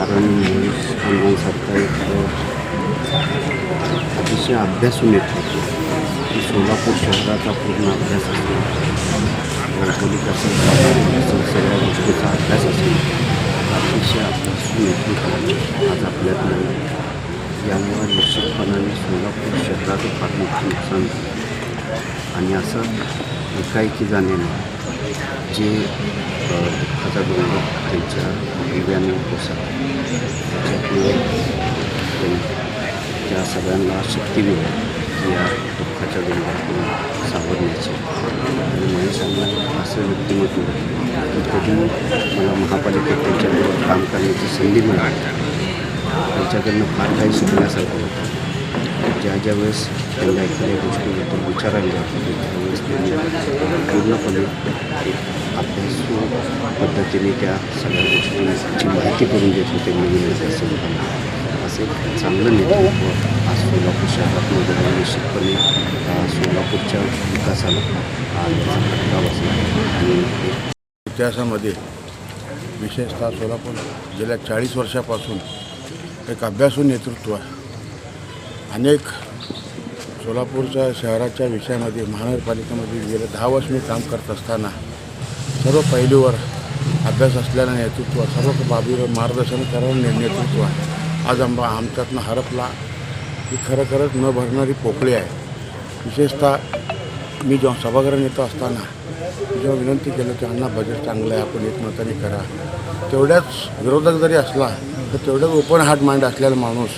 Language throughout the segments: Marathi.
कारण महेश अण्णांसारखा एक अतिशय अभ्यासू नेतृत्व की सोलापूर शहराचा पूर्ण अभ्यास असतो भौगोलिक असेल असेल सगळ्या गोष्टीचा अभ्यास असेल अतिशय अभ्यासू नेतृत्व आज आपल्यात नाही यामुळे निश्चितपणाने सोलापूर शहराचं फार मोठं नुकसान झालं आणि असं एकाएकी जाण्याने जे अ, दुःखाचा डोंगर त्यांच्या कुटुंबियांना कोसळला त्या सगळ्यांना शक्ती मिळाली या दुःखाच्या डोंगरातून सावरण्याची आणि सांगणार असं व्यक्तिमत्व की कधी मला महापालिकेत त्यांच्याबरोबर काम करण्याची संधी मिळाली त्यांच्याकडनं फार काही शिकण्यासारखं होतं ज्या ज्या वेळेस त्यांना एखाद्या गोष्टीबद्दल विचारायला लागतो त्यावेळेस त्यांनी पूर्णपणे अभ्यासू पद्धतीने त्या सगळ्या गोष्टींची माहिती करून देत होते नवीन विद्यार्थ्यांना असे चांगलं नेतृत्व आज सोलापूर शहरातमध्ये निश्चितपणे सोलापूरच्या विकासाला फटका बसला आणि इतिहासामध्ये विशेषतः सोलापूर गेल्या चाळीस वर्षापासून एक अभ्यासू नेतृत्व आहे. अनेक सोलापूरच्या शहराच्या विषयामध्ये महानगरपालिकेमध्ये गेले दहा वर्ष मी काम करत असताना सर्व पैलूवर अभ्यास असलेलं नेतृत्व सर्व बाबीवर मार्गदर्शन करणारं नेतृत्व आहे. आज आंबा आमच्यातनं हरपला ही खरं खरंच न भरणारी पोकळी आहे. विशेषतः मी जेव्हा सभागृह नेतो असताना जेव्हा विनंती केलं की अण्णा बजेट चांगलं आहे आपण एकमताने करा. तेवढ्याच विरोधक जरी असला तर तेवढ्याच ओपन हार्ट माइंड असलेला माणूस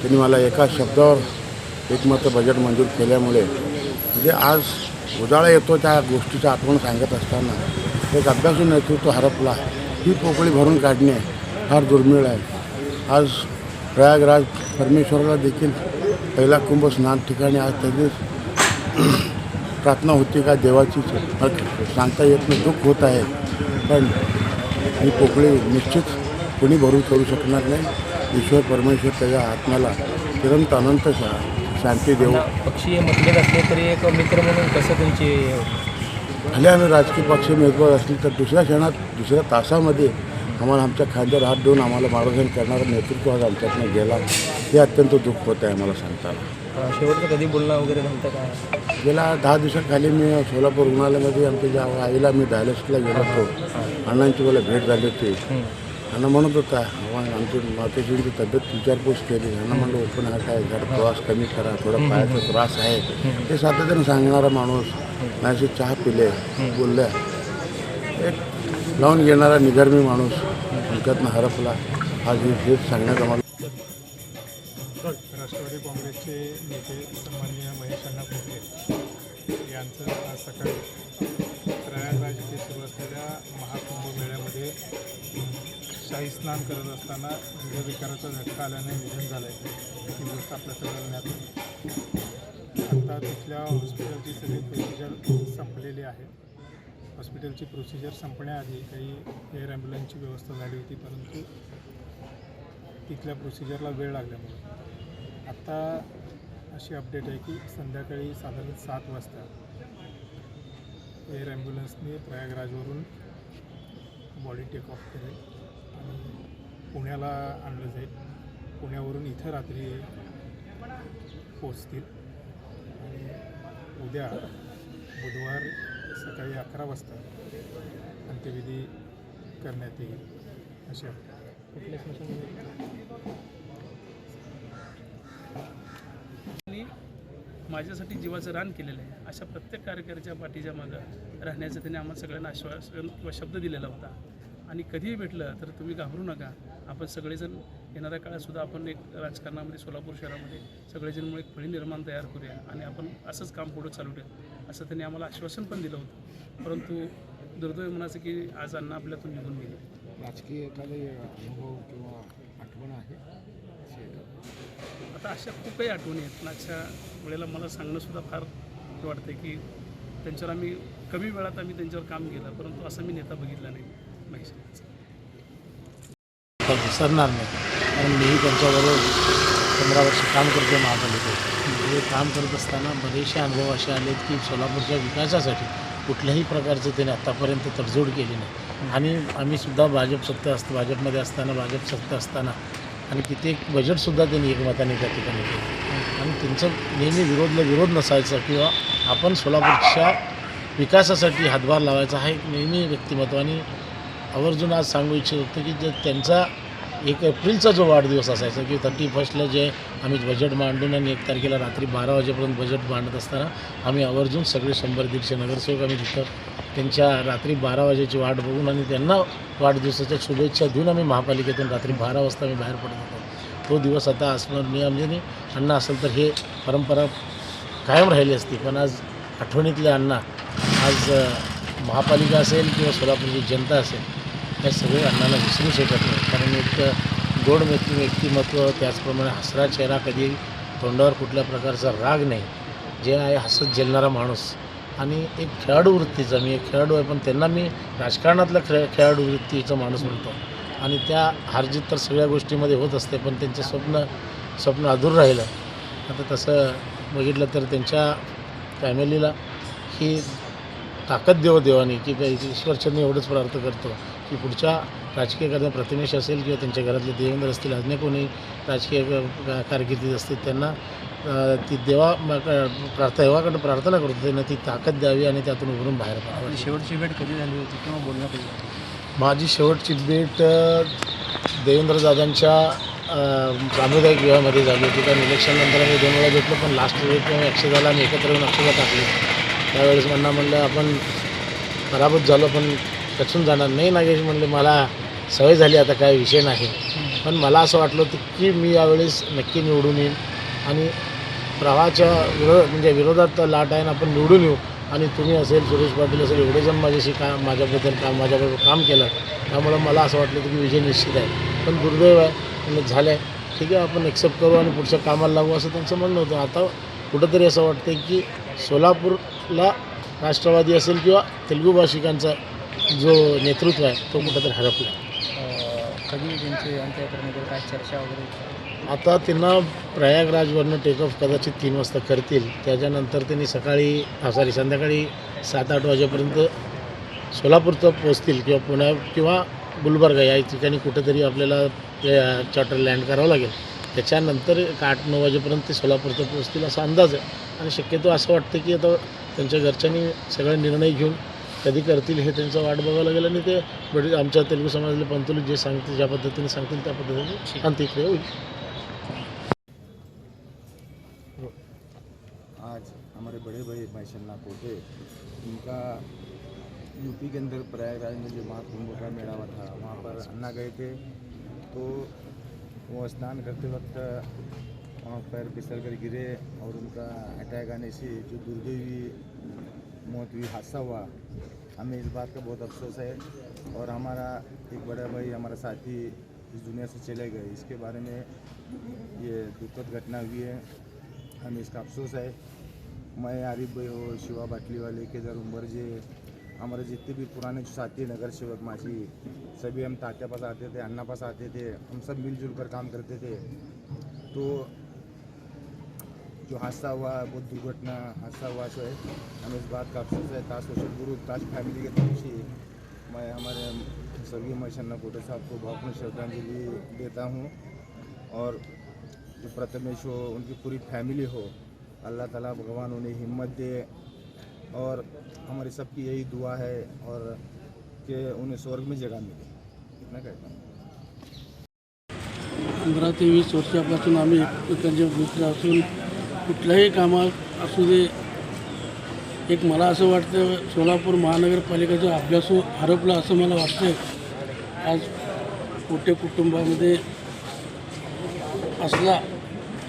त्यांनी मला एका शब्दावर एकमत बजेट मंजूर केल्यामुळे म्हणजे आज उजाळा येतो त्या गोष्टीचं आठवण सांगत असताना. एक अभ्यासू नेतृत्व हरपला. ही पोकळी भरून काढणे फार दुर्मिळ आहे. आज प्रयागराज परमेश्वराला देखील पहिला कुंभ स्नान ठिकाणी आज त्याचीच प्रार्थना होती का देवाची सांगता येत नाही. दुःख होत आहे. पण ही पोकळी निश्चित कोणी भरून करू शकणार नाही. ईश्वर परमेश्वर त्याच्या आत्म्याला तिरंत अनंत शा शांती देऊ. पक्षीय मतभेद असले तरी एक मित्र म्हणून कसं तुमची भले आम्ही राजकीय पक्ष मेजबान असतील तर दुसऱ्या क्षणात दुसऱ्या तासामध्ये आम्हाला आमच्या खांद्यावर हात देऊन आम्हाला मार्गदर्शन करणारं नेतृत्व आज आमच्यातनं गेला. हे अत्यंत दुःख होत आहे आम्हाला सांगताना. शेवटचं कधी बोलणं वगैरे नव्हतं का गेल्या दहा दिवसाखाली मी सोलापूर रुग्णालयामध्ये आमच्या ज्या आईला मी डायलिसिसला गेलो होतो. अण्णांची मला भेट झाली होती. अण्णा म्हणत होता. आव्हान आमची मातेजींची तब्येत विचारपूस केली. अण्णा म्हणलं ओपन हार्ट आहे जरा प्रवास कमी करा. थोडा पायाचा त्रास आहे. ते सातत्यानं सांगणारा माणूस माझी चहा पिले बोलल्या एक लावून घेणारा निगर्मी माणूस आमच्यातनं हरपला. आज हे हेच सांगण्यात आम्हाला राष्ट्रवादी काँग्रेसचे नेते सन्माननीय महेश अण्णा यांचं आज सकाळी स्नान करत असताना हृदयविकाराचा झटका आल्याने निधन झालं आहे ही गोष्ट आपल्या सगळ्यांना आता तिथल्या हॉस्पिटलची सगळी प्रोसिजर संपलेली आहे. हॉस्पिटलची प्रोसिजर संपण्याआधी काही एअर ॲम्ब्युलन्सची व्यवस्था झाली होती परंतु तिथल्या प्रोसिजरला वेळ लागल्यामुळे. आत्ता अशी अपडेट आहे की संध्याकाळी साधारण सात वाजता एअर ॲम्ब्युलन्सने प्रयागराजवरून बॉडी टेक ऑफ केली पुण्याला आणलं जाईल. पुण्यावरून इथं रात्री पोचतील आणि उद्या बुधवार सकाळी अकरा वाजता अंत्यविधी करण्यात येईल. अशा कुठल्या त्यांनी माझ्यासाठी जीवाचं रान केलेलं आहे. अशा प्रत्येक कार्यकर्त्याच्या पाठीच्या मागं राहण्याचं त्यांनी आम्हाला सगळ्यांना आश्वासन किंवा शब्द दिलेला होता. आणि कधीही भेटलं तर तुम्ही घाबरू नका. आपण सगळेजण येणाऱ्या काळातसुद्धा आपण एक राजकारणामध्ये सोलापूर शहरामध्ये सगळेजण एक फळी निर्माण तयार करूया आणि आपण असंच काम पुढं चालू ठेवू. असं त्यांनी आम्हाला आश्वासन पण दिलं होतं. परंतु दुर्दैव म्हणायचं की आज अण्णा आपल्यातून निघून गेले. राजकीय एखादे अनुभव किंवा आठवण आहे? आता अशा खूप काही आठवणी आहेत. पण अशा वेळेला मला सांगणंसुद्धा फार वाटतं की त्यांच्यावर आम्ही कमी वेळात आम्ही त्यांच्यावर काम केलं परंतु असा मी नेता बघितला नाही. पाहिजे विसरणार नाही. कारण मीही त्यांच्याबरोबर पंधरा वर्ष काम करतो महापालिकेत. हे काम करत असताना बरेचसे अनुभव असे आलेत की सोलापूरच्या विकासासाठी कुठल्याही प्रकारचं त्याने आत्तापर्यंत तडजोड केली नाही. आणि आम्ही सुद्धा भाजप सत्ता असतो भाजपमध्ये असताना भाजप सत्ता असताना आणि कित्येक बजेटसुद्धा त्यांनी एकमताने त्या ठिकाणी केलं. आणि त्यांचं नेहमी विरोधला विरोध नसायचा किंवा आपण सोलापूरच्या विकासासाठी हातभार लावायचा हा एक नेहमी व्यक्तिमत्वाने आवर्जून आज सांगू इच्छित होतं की जे त्यांचा एक एप्रिलचा जो वाढदिवस असायचा की थर्टी फर्स्टला जे आम्ही बजेट मांडून आणि एक तारखेला रात्री बारा वाजेपर्यंत बजेट मांडत असताना आम्ही आवर्जून सगळे शंभर दीडशे नगरसेवक आम्ही तिथं त्यांच्या रात्री बारा वाजेची वाट बघून आणि त्यांना वाढदिवसाच्या शुभेच्छा देऊन आम्ही महापालिकेतून रात्री बारा वाजता आम्ही बाहेर पडत होतो. तो दिवस आता अस्मरणीय म्हणजे अण्णा असेल तर हे परंपरा कायम राहिली असती. पण आज आठवणीतले अण्णा आज महापालिका असेल किंवा सोलापूरची जनता असेल या सगळे अण्णाला विसरू शकत नाही. कारण एक गोड व्यक्ती व्यक्तिमत्व त्याचप्रमाणे हसरा चेहरा कधी तोंडावर कुठल्या प्रकारचा राग नाही. जे आहे हसत झेलणारा माणूस. आणि एक खेळाडू वृत्तीचा मी एक खेळाडू आहे पण त्यांना मी राजकारणातला खेळ खेळाडू वृत्तीचा माणूस म्हणतो. आणि त्या हारजीत तर सगळ्या गोष्टीमध्ये होत असते पण त्यांचं स्वप्न स्वप्न अधूर राहिलं. आता तसं बघितलं तर त्यांच्या फॅमिलीला ही ताकद देव देवानी की काही ईश्वरचंद एवढंच प्रार्थ करतो. की पुढच्या राजकीय कार्य प्रतिमेश असेल किंवा त्यांच्या घरातले देवेंद्र असतील अन्य कोणी राजकीय कारकिर्दीत असतील त्यांना ती देवा म- क- प्रार्थ देवाकडे प्रार्थना करतो त्यांना ती ताकद द्यावी आणि त्यातून उभरून बाहेर पडावं. शेवटची भेट कधी झाली होती किंवा बोलणं कधी? माझी शेवटची भेट अ, देवेंद्रदादांच्या अ, सामुदायिक विवाहामध्ये झाली होती. कारण इलेक्शननंतर आम्ही दोन वेळा भेटलो पण लास्ट वेळ तेव्हा अक्षदाला आम्ही एकत्र येऊन अक्षदा टाकली. त्यावेळेस म्हणणं म्हणलं आपण पराभूत झालो पण कचून जाणार नाही नागेश म्हणले मला सवय झाली आता काय विषय नाही. पण मला असं वाटलं होतं की मी यावेळेस नक्की निवडून येईन आणि प्रवाहाच्या विरोध म्हणजे विरोधात लाट आहे ना आपण निवडून येऊ. आणि तुम्ही असेल सुरेश पाटील असेल एवढे जण माझ्याशी काम माझ्याबद्दल काम माझ्याबरोबर काम केलं त्यामुळं मला असं वाटलं होतं की विजय निश्चित आहे. पण दुर्दैव आहे म्हणजे झालं आहे ठीक आहे आपण एक्सेप्ट करू आणि पुढच्या कामाला लागू असं त्यांचं म्हणणं होतं. आता कुठंतरी असं वाटतं की सोलापूरला राष्ट्रवादी असेल किंवा तेलुगू भाषिकांचा जो नेतृत्व आहे तो कुठंतरी हरपला. कधी त्यांची काय चर्चा वगैरे? आता त्यांना प्रयागराजवरनं टेक ऑफ कदाचित तीन वाजता करतील. त्याच्यानंतर त्यांनी सकाळी सॉरी संध्याकाळी सात आठ वाजेपर्यंत सोलापूरचं पोचतील किंवा पुण्या किंवा गुलबर्गा या ठिकाणी कुठेतरी आपल्याला चार्टर लँड करावं लागेल. त्याच्यानंतर एक आठ नऊ वाजेपर्यंत ते सोलापूरचं पोचतील असा अंदाज आहे. आणि शक्यतो असं वाटतं की आता त्यांच्या घरच्यांनी सगळे निर्णय घेऊन कधी करतील हे त्यांचं वाट बघावं लागेल आणि ते वडील आमच्या तेलुगू समाजातले पंतुली जे सांगतील ज्या पद्धतीने सांगतील त्या पद्धतीने अंत्यक्रिया होईल. आज हमारे बड़े भाई मैशन्ना कोटे उनका यूपी के अंदर प्रयागराज में जो महाकुंभ का मेला हुआ था वहाँ पर अन्ना गए थे। तो वो स्नान करते वक्त वहाँ पैर फिसल कर गिरे और उनका अटैक आने से जो दुर्दैवी मौत हुई हादसा हुआ। हमें इस बात का बहुत अफसोस है और हमारा एक बड़ा भाई हमारा साथी इस दुनिया से चले गए। इसके बारे में ये दुखद घटना हुई है। हमें इसका अफसोस है। मैं आरिफ भाई हो शिवा बाटली वाले के केदार उमरजे हमारे जितने भी पुराने जो साथी हैं, नगर सेवक माझी सभी हम तात्या पास आते थे अन्ना पास आते थे हम सब मिलजुल कर काम करते थे। तो जो हादसा हुआ है बहुत दुर्घटना हादसा हुआ सो है। हमें इस बात का अफसोस है ताज सोशल गुरु ताज फैमिली के तरफ़ से। मैं, हमारे स्वर्गीय मशन्ना कोटे साहब को भावपूर्ण श्रद्धांजलि देता हूँ और जो प्रथमेश हो उनकी पूरी फैमिली हो, अल्लाह ताला भगवान उन्हें हिम्मत दे और हमारी सबकी यही दुआ है और कि उन्हें स्वर्ग में जगह मिले। इतना कहता हूँ। पंधरा ते वीस वर्षापासून आम्ही मित्र असून कुठल्याही कामात असू दे. एक मला असं वाटतं सोलापूर महानगरपालिकेचा अभ्यास हरपला असं मला वाटतं आज मोठ्या कुटुंबामध्ये असला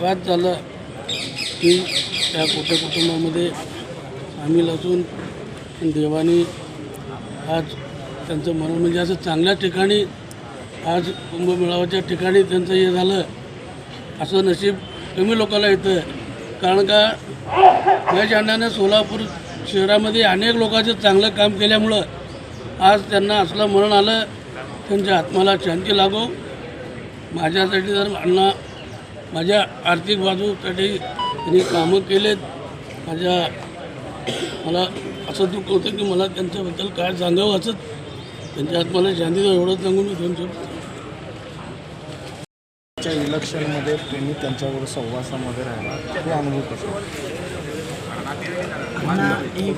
वाद झाला की त्या मोठ्या कुटुंबामध्ये सामील असून देवानी आज त्यांचं मरण म्हणजे असं चांगल्या ठिकाणी आज कुंभमेळावाच्या ठिकाणी त्यांचं हे झालं असं नशीब कमी लोकांना येतं. कारण का या जाण्यानं सोलापूर शहरामध्ये अनेक लोकांचं चांगलं काम केल्यामुळं आज त्यांना असलं मरण आलं. त्यांच्या आत्माला शांती लागो. माझ्यासाठी जर अण्णा माझ्या आर्थिक बाजूसाठी त्यांनी कामं केलेत. माझ्या मला असं दुःख होतं की मला त्यांच्याबद्दल काय सांगावं असंच त्यांच्या आत्माला शांती द्यावं एवढं सांगून मी दोन शब्द इलेक्शनमध्ये तुम्ही त्यांच्याबरोबर सहवासामध्ये राहिला. तो अनुभव कसा आम्हाला एक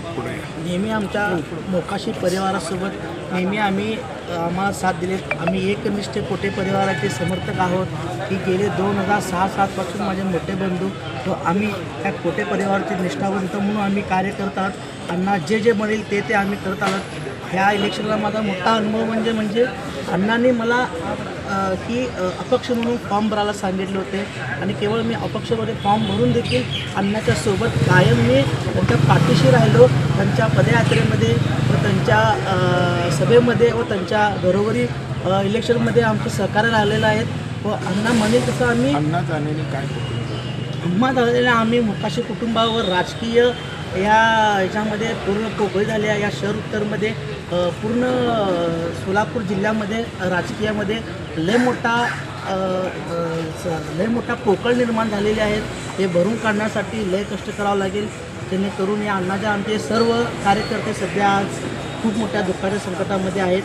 नेहमी आमच्या मोकाशी परिवारासोबत नेहमी आम्ही आम्हाला साथ दिले. आम्ही एकनिष्ठ कोटे परिवाराचे समर्थक आहोत? की गेले दोन हजार सहा सातपासून माझे मोठे बंधू तो आम्ही त्या कोटे परिवाराचे निष्ठावंत म्हणून आम्ही कार्य करत आहोत? अण्णा जे जे म्हणेल ते ते आम्ही करत आहोत. ह्या इलेक्शनला माझा मोठा अनुभव म्हणजे म्हणजे अण्णांनी मला की अपक्ष म्हणून फॉर्म भरायला सांगितले होते. आणि केवळ मी अपक्षमध्ये फॉर्म भरून देखील अण्णाच्या सोबत कायम मी त्यांच्या पाठीशी राहिलो. त्यांच्या पदयात्रेमध्ये व त्यांच्या सभेमध्ये व त्यांच्या घरोघरी इलेक्शनमध्ये आमचं सहकार्य राहिलेलं आहेत व अण्णा म्हणेल तसं आम्ही अण्णा जाण्याने काय आम्हा झालेल्या आम्ही मुकाशी कुटुंबावर राजकीय या ह्याच्यामध्ये पूर्ण पोकळी आहे. या शहर उत्तरमध्ये पूर्ण सोलापूर जिल्ह्यामध्ये राजकीयामध्ये लय मोठा स- लय मोठा पोकळ निर्माण झालेले आहेत. हे भरून काढण्यासाठी लय कष्ट करावं लागेल. जेणेकरून या अण्णाच्या आमचे सर्व कार्यकर्ते सध्या आज खूप मोठ्या दुःखाच्या संकटामध्ये आहेत.